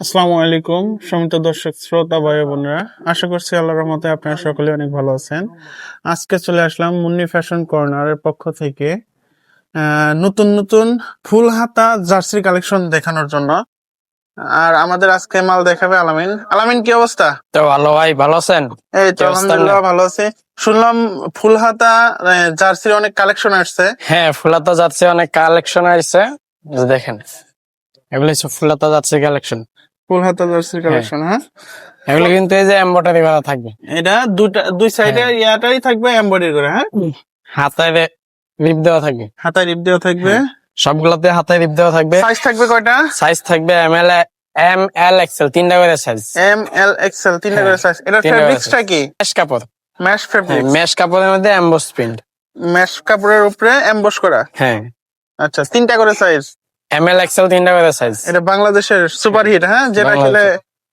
আসসালামু আলাইকুম সমিত দর্শক শ্রোতা ভাই বোনেরা। আশা করছি আল্লাহর রহমতে আপনারা সকলে অনেক ভালো আছেন। আজকে চলে আসলাম মুন্নি ফ্যাশন কর্নারের পক্ষ থেকে নতুন নতুন ফুল হাতা জার্সি কালেকশন দেখানোর জন্য। আর আমাদের আজকে মাল দেখাবে আলামিন। আলামিন কি অবস্থা? তো ভালো ভাই ভালো আছেন? এই তো আলহামদুলিল্লাহ ভালো আছে। শুনলাম ফুল হাতা জার্সির অনেক কালেকশন আসছে। হ্যাঁ ফুল হাতা জার্সি অনেক কালেকশন আসছে। দেখেন। এগুলো হচ্ছে ফুলাতা যাচ্ছে কালেকশন ফুল হাতা জার্সির কালেকশন হ্যাঁ? এগুলো কিন্তু এই যে এম্বয়ডারি করা থাকবে। এটা দুটা দুই সাইডে হ্যাঁ। ইয়াটাই থাকবে এমব্রয়ডারি করে হ্যাঁ? হাতায় রিপ দেওয়া থাকবে। হাতায় রিপ দেওয়া থাকবে। সবগুলোতে হাতায় রিপ দেওয়া থাকবে। সাইজ থাকবে কয়টা? সাইজ থাকবে M L M L XL তিনটা করে সাইজ এম এল এক্সেল তিনটা করে হ্যাঁ, সাইজ এটা ফেব্রিক্সটা কি? মেশ কাপড়। ম্যাশ হ্যাঁ ফেব্রিক্স মেশ কাপড়ের মধ্যে এমবোস প্রিন্ট ম্যাশ কাপড়ের উপরে এমবস করা? হ্যাঁ। আচ্ছা তিনটা করে সাইজ এম এল এক্সেল তিনটা করে সাইজ এটা বাংলাদেশের সুপার হিট হ্যাঁ? যেটা খেলে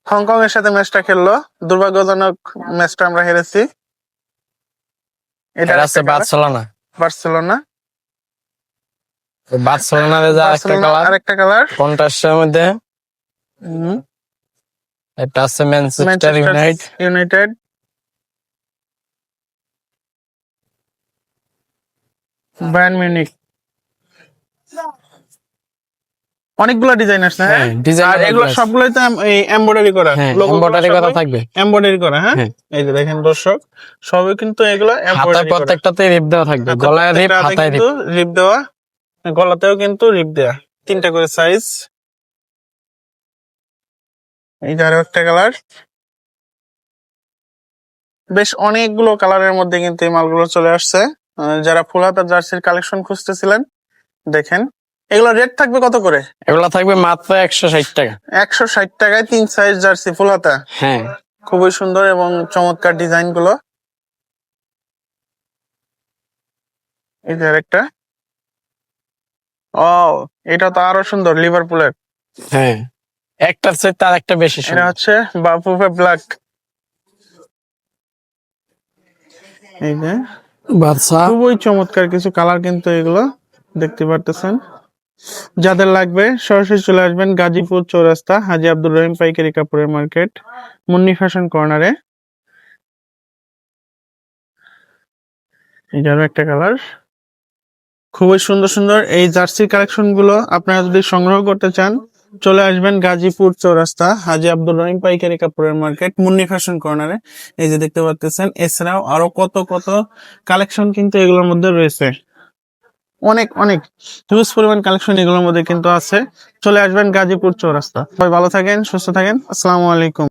হংকং এর সাথে ম্যাচটা খেললো। দুর্ভাগ্যজনক ম্যাচটা আমরা হেরেছি। এটা আছে বার্সেলোনা বার্সেলোনা বার্সেলোনার যে আরেকটা বার্সেলোনা কালার আরেকটা কালার কন্ট্রাস্টের মধ্যে। এটা আছে Manchester unite united Bayern Munich অনেকগুলো ডিজাইন আসছে হ্যাঁ? হ্যাঁ, design আর এগুলো সবগুলোই তো এমব্রয়ডারি করা। হ্যাঁ এমব্রয়ডারি করা থাকবে। এমব্রয়ডারি করা হ্যাঁ? হ্যাঁ। এই যে দেখেন দর্শক সবই কিন্তু এগুলো এমব্রয়ডারি প্রত্যেকটাতে রিপ দেওয়া থাকবে। গলায় রিপ হাতায় রিপ রিপ দেওয়া গলাতেও কিন্তু রিপ দেওয়া তিনটা করে সাইজ এই যে আরও একটা কালার বেশ অনেকগুলো কালারের মধ্যে কিন্তু এই মালগুলো চলে আসছে। যারা ফুল হাতা জার্সির কালেকশন খুঁজতেছিলেন দেখেন। এগুলো রেট থাকবে কত করে? এগুলা থাকবে মাত্র একশো ষাট টাকা। একশো ষাট টাকায় তিন সাইজ জার্সি ফুল হাতা? হ্যাঁ। খুবই সুন্দর এবং চমৎকার ডিজাইনগুলো। এই যে আরেকটা। ও এটা তো আরও সুন্দর লিভারপুলের হ্যাঁ। একটার চেয়ে তার একটা বেশি এটা। হচ্ছে বাপুফে ব্ল্যাক এই যে। বাদশা। খুবই চমৎকার কিছু কালার কিন্তু এগুলো দেখতে পারতেছেন। যাদের লাগবে সরাসরি চলে আসবেন গাজীপুর চৌরাস্তা হাজি আব্দুর রহিম পাইকারি কাপড়ের মার্কেট, মুন্নি ফ্যাশন কর্নারে এই একটা কালার খুবই সুন্দর সুন্দর এই জার্সি কালেকশনগুলো আপনারা যদি সংগ্রহ করতে চান, চলে আসবেন গাজীপুর চৌরাস্তা হাজি আব্দুর রহিম পাইকারি কাপড়ের মার্কেট, মুন্নি ফ্যাশন কর্নারে এই যে দেখতে পাচ্ছেন, এছাড়াও আরও কত কত কালেকশন কিন্তু এগুলোর মধ্যে রয়েছে। অনেক অনেক হিউজ পরিমাণ কালেকশন এগুলোর মধ্যে কিন্তু আছে। চলে আসবেন গাজীপুর চৌরাস্তা। সবাই ভালো থাকেন, সুস্থ থাকেন। আসসালামু আলাইকুম।